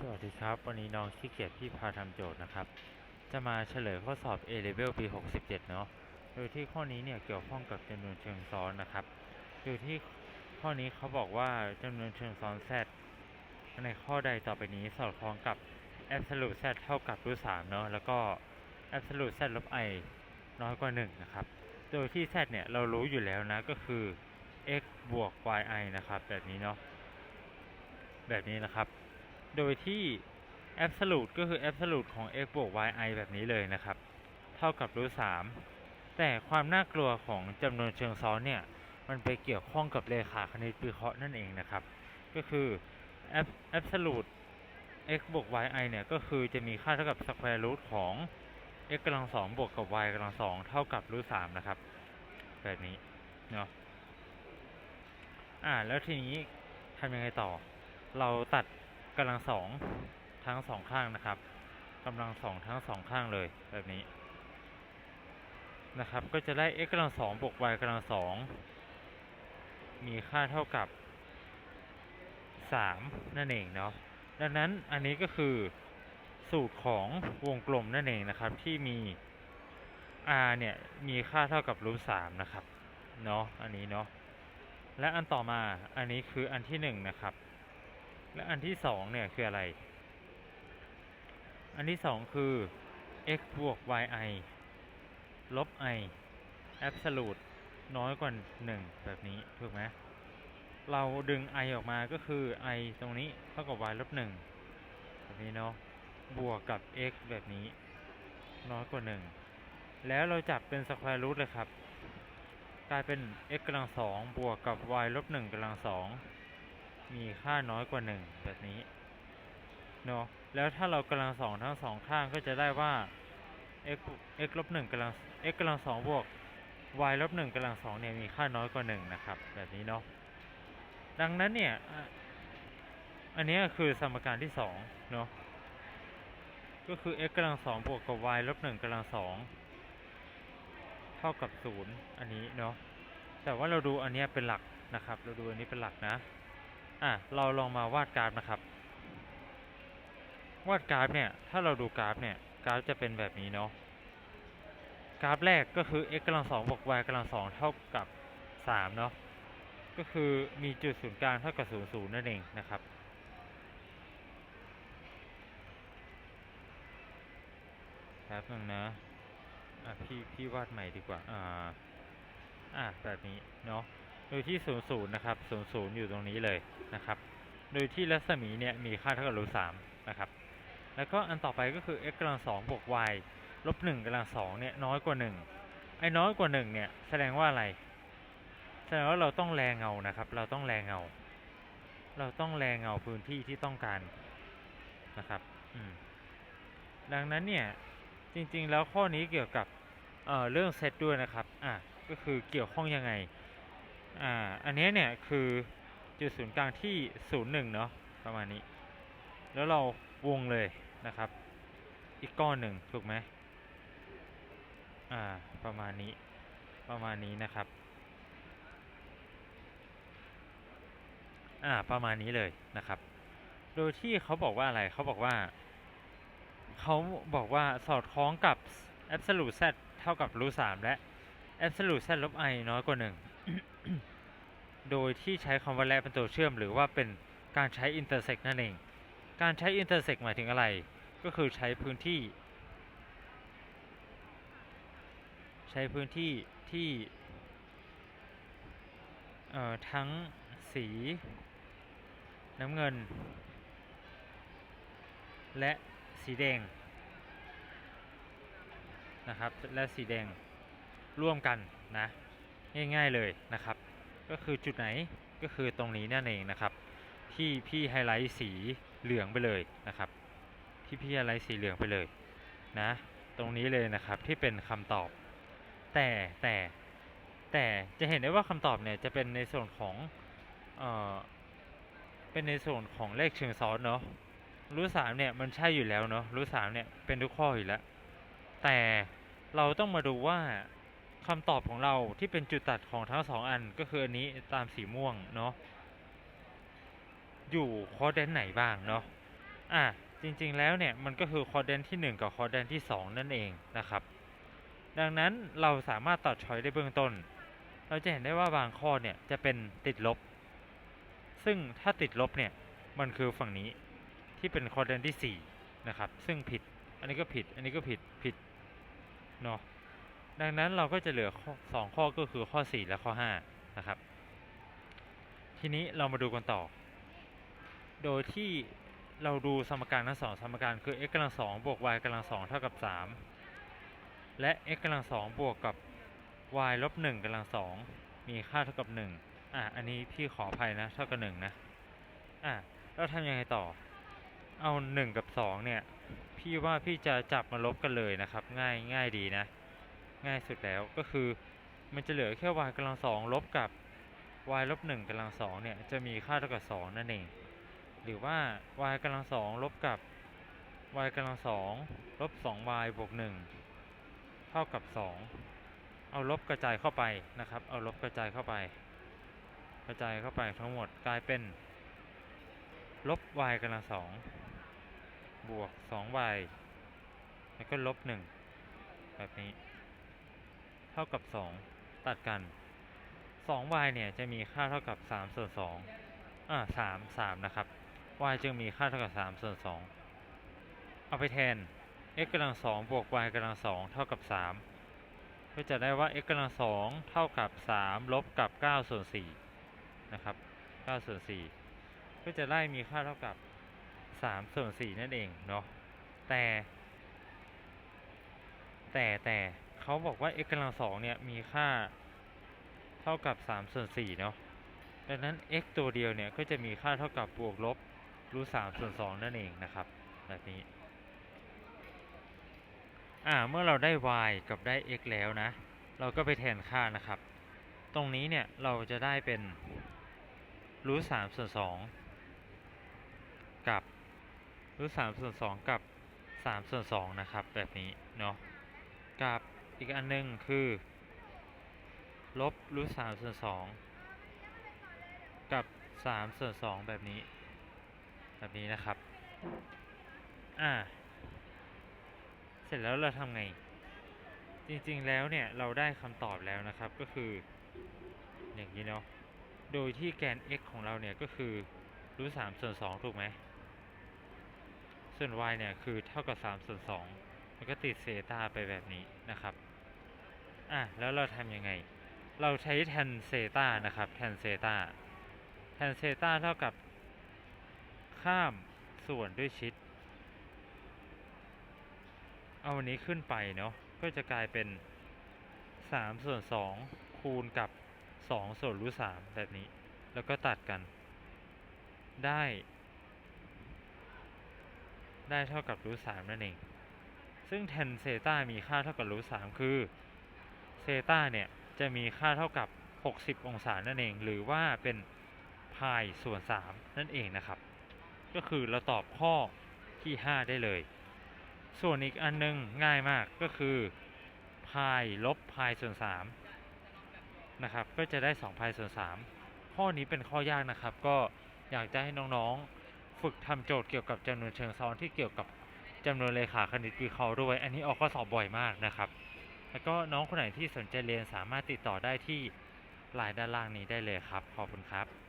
สวัสดีครับ วันนี้น้องขี้เกียจที่พาทำโจทย์นะครับ จะมาเฉลยข้อสอบ A level ปี 67 เนาะโดยที่ข้อนี้เนี่ยเกี่ยวข้องกับจำนวนเชิงซ้อนนะครับโดยที่ข้อนี้เขาบอกว่าจำนวนเชิงซ้อน z ในข้อใดต่อไปนี้สอดคล้องกับ absolute z เท่ากับรูท3เนาะแล้วก็ absolute z ลบ i น้อยกว่า 1 นะครับ โดยที่ z เนี่ยเรารู้อยู่แล้วนะก็คือ x บวก yi นะครับ แบบนี้เนาะแบบนี้นะครับ โดยที่ absolute ก็คือ absolute ของ x บวก yi แบบนี้เลยนะครับ เท่ากับรูท3แต่ความน่ากลัวของจำนวนเชิงซ้อนเนี่ย มันไปเกี่ยวข้องกับเลขาคณิตวิเคราะห์นั่นเองนะครับ ก็คือ absolute x บวก yi เนี่ยก็คือจะมีค่าเท่ากับ square root ของ x กำลังสองบวกกับ y กำลังสองเท่ากับรูท3นะครับ แบบนี้เนาะอ่าแล้วทีนี้ทำยังไงต่อ เราตัด กำลังสองทั้งสองข้างนะครับกำลังสองทั้งสองข้างเลยแบบนี้นะครับ ก็จะได้ x กำลังสองบวก y กำลังสองมีค่าเท่ากับสามนั่นเองเนาะดังนั้นอันนี้ก็คือสูตรของวงกลมนั่นเองนะครับ ที่มี r เนี่ยมีค่าเท่ากับรูทสามนะครับเนาะอันนี้เนาะและอันต่อมาอันนี้คืออันที่หนึ่งนะครับ และอันที่สองเนี่ยคืออะไร อันที่สองคือ x บวก yi ลบ i absolute น้อยกว่า 1 แบบนี้ ถูกไหมเราดึง i ออกมาก็คือ i ตรงนี้เท่ากับ y ลบ 1 แบบนี้เนาะ บวกกับ x แบบนี้ น้อยกว่า 1 แล้วเราจับเป็น square root เลยครับ กลายเป็น x กำลังสองบวกกับ y ลบ 1กำลังสอง มีค่าน้อยกว่า 1 แบบนี้เนาะแล้วถ้าเรากำลังสองทั้งสองข้างก็จะได้ว่า x x ลบ1กำลัง x กำลังสองบวก y ลบ1กำลังสองเนี่ยมีค่าน้อยกว่า1นะครับ แบบนี้เนาะดังนั้นเนี่ยอันนี้คือสมการที่2เนาะก็คือ x กำลังสองบวกกับ y ลบ1กำลังสองเท่ากับ 0 อันนี้เนาะแต่ว่าเราดูอันนี้เป็นหลักนะครับ เราดูอันนี้เป็นหลักนะ อะเราลองมาวาดกราฟนะครับ วาดกราฟเนี่ย ถ้าเราดูกราฟเนี่ย กราฟจะเป็นแบบนี้เนาะ กราฟแรกก็คือ x กำลังสองบวก y กำลังสองเท่ากับสามเนาะ ก็คือมีจุดศูนย์กลางเท่ากับศูนย์ศูนย์นั่นเองนะครับแป๊บนึงนะอะพี่พี่วาดใหม่ดีกว่า อ่า อะแบบนี้เนาะ ดยที่0 0นย์นะครับ0 0อยู่ตรงนี้เลยนะครับ โดยที่รัศมีเนี่ยมีค่าเท่ากับรูท3นะครับ แล้วก็อันต่อไปก็คือ x กำลัง2บวก y ลบ1กำลัง2เนี่ยน้อยกว่า1ไอ้น้อยกว่า1เนี่ยแสดงว่าอะไร แสดงว่าเราต้องแรงเงานะครับ เราต้องแรงเงา เราต้องแรงเงาพื้นที่ที่ต้องการนะครับ อืม ดังนั้นเนี่ยจริงๆแล้วข้อนี้เกี่ยวกับเอ่อเรื่องเซตด้วยนะครับ อะ ก็คือเกี่ยวข้องยังไง อ่า อันนี้เนี่ยคือจุดศูนย์กลางที่ศูนย์หนึ่งเนาะประมาณนี้ แล้วเราวงเลยนะครับ อีกก้อนหนึ่งถูกไหมอ่า ประมาณนี้ ประมาณนี้นะครับ อ่า ประมาณนี้เลยนะครับ โดยที่เขาบอกว่าอะไร เขาบอกว่า เขาบอกว่าสอดคล้องกับ absolute z เท่ากับรูท3และ absolute z ลบ i น้อยกว่า1 โดยที่ใช้คำว่าและเป็นตัวเชื่อม หรือว่าเป็นการใช้ intersect นั่นเอง การใช้ intersect หมายถึงอะไร ก็คือใช้พื้นที่ ใช้พื้นที่ที่เอ่อทั้งสีน้ำเงิน และสีแดงนะครับและสีแดงร่วมกันนะง่ายๆเลยนะครับ ก็คือจุดไหนก็คือตรงนี้นั่นเองนะครับ ที่พี่ไฮไลท์สีเหลืองไปเลยนะครับ ที่พี่ไฮไลท์สีเหลืองไปเลยนะตรงนี้เลยนะครับที่เป็นคำตอบ แต่แต่แต่จะเห็นได้ว่าคำตอบเนี่ยจะเป็นในส่วนของเอ่อเป็นในส่วนของเลขเชิงซ้อนเนาะรูทสามเนี่ยมันใช่อยู่แล้วเนาะรูทสามเนี่ยเป็นทุกข้ออยู่แล้วแต่เราต้องมาดูว่า คำตอบของเราที่เป็นจุดตัดของทั้งสองอันก็คืออันนี้ตามสีม่วงเนาะอยู่คอร์ดแดนไหนบ้างเนาะอะจริงๆแล้วเนี่ยมันก็คือคอร์เดนที่ 1 กับคอร์เดนที่ 2 นั่นเองนะครับ ดังนั้นเราสามารถตัดช้อยได้เบื้องต้น เราจะเห็นได้ว่าบางข้อเนี่ยจะเป็นติดลบ ซึ่งถ้าติดลบเนี่ยมันคือฝั่งนี้ที่เป็นคอร์เดนที่4นะครับซึ่งผิดอันนี้ก็ผิดอันนี้ก็ผิดผิดเนาะ ดังนั้นเราก็จะเหลือข้อสองข้อก็คือข้อ 4 และข้อ 5 นะครับ ทีนี้เรามาดูกันต่อ โดยที่เราดูสมการทั้งสองสมการคือ x กำลังสองบวก y กำลังสองเท่ากับ 3 และ x กำลังสองบวกกับ y ลบ1กำลังสองมีค่าเท่ากับ 1 อะ อันนี้พี่ขออภัยนะ เท่ากับ 1 นะ อะเราทำยังไงต่อ เอา 1 กับ 2 เนี่ย พี่ว่าพี่จะจับมาลบกันเลยนะครับ ง่ายง่ายดีนะ ง่ายสุดแล้วก็คือมันจะเหลือแค่ y กำลังสองลบกับ y ลบ1กำลังสองเนี่ยจะมีค่าเท่ากับ2นั่นเอง หรือว่า y กำลังสองลบกับ y กำลังสองลบ 2y บวก1เท่ากับ2เอาลบกระจายเข้าไปนะครับ เอาลบกระจายเข้าไป กระจายเข้าไปทั้งหมดกลายเป็นลบ y กำลังสองบวก 2y แล้วก็ลบ 1 แบบนี้ เท่ากับ 2 ตัดกัน 2y เนี่ยจะมีค่าเท่ากับ3ส่วน2อ่า3 3 นะครับ y จึงมีค่าเท่ากับ3ส่วน2เอาไปแทน x กำลัง2บวก y กำลัง2เท่ากับ 3 ก็จะได้ว่า x กำลัง2เท่ากับ 3 ลบกับ9ส่วน4นะครับ9ส่วน4ก็จะได้มีค่าเท่ากับ3ส่วน4นั่นเองเนาะแต่ แต่แต่ เขาบอกว่า x กำลัง2เนี่ยมีค่าเท่ากับ3ส่วน4เนาะดังนั้น x ตัวเดียวเนี่ยก็จะมีค่าเท่ากับบวกลบรูท3ส่วน2นั่นเองนะครับแบบนี้อ่าเมื่อเราได้ y กับได้ x แล้วนะ เราก็ไปแทนค่านะครับ ตรงนี้เนี่ยเราจะได้เป็นรูท3ส่วน2กับรูท3ส่วน2กับ3ส่วน2นะครับ แบบนี้เนาะกับ อีกอันหนึ่งคือลบรูท3ส่วน2กับ3ส่วน2แบบนี้ แบบนี้นะครับ อ่า เสร็จแล้วเราทำไง จริงๆแล้วเนี่ยเราได้คำตอบแล้วนะครับก็คืออย่างนี้เนาะโดยที่แกน x ของเราเนี่ยก็คือรูท3ส่วน2ถูกไหม ส่วน y เนี่ยคือเท่ากับ3ส่วน2 แล้วก็ติดเซตาไปแบบนี้นะครับอะแล้วเราทำยังไง เราใช้แทนเซตานะครับแทนเซตาแทนเซตาเท่ากับข้ามส่วนด้วยชิด เอาวันนี้ขึ้นไปเนาะก็จะกลายเป็น 3 ส่วน 2 คูณกับ 2 ส่วนรูท3แบบนี้ แล้วก็ตัดกัน ได้ ได้เท่ากับรูท3นั่นเอง ซึ่งแทนเซตามีค่าเท่ากับรูท3คือเซตาเนี่ย จะมีค่าเท่ากับ 60 องศานั่นเอง หรือว่าเป็นพายส่วน 3 นั่นเองนะครับ ก็คือเราตอบข้อที่ 5 ได้เลย ส่วนอีกอันนึงง่ายมากก็คือพายลบพายส่วน 3 นะครับ ก็จะได้2พายส่วน 3 ข้อนี้เป็นข้อยากนะครับ ก็อยากจะให้น้องๆ ฝึกทำโจทย์เกี่ยวกับจำนวนเชิงซ้อนที่เกี่ยวกับ จำนวนเลขาคณิตวิเคราะห์ด้วย อันนี้ออกข้อสอบบ่อยมากนะครับ แล้วก็น้องคนไหนที่สนใจเรียนสามารถติดต่อได้ที่ไลน์ด้านล่างนี้ได้เลยครับ ขอบคุณครับ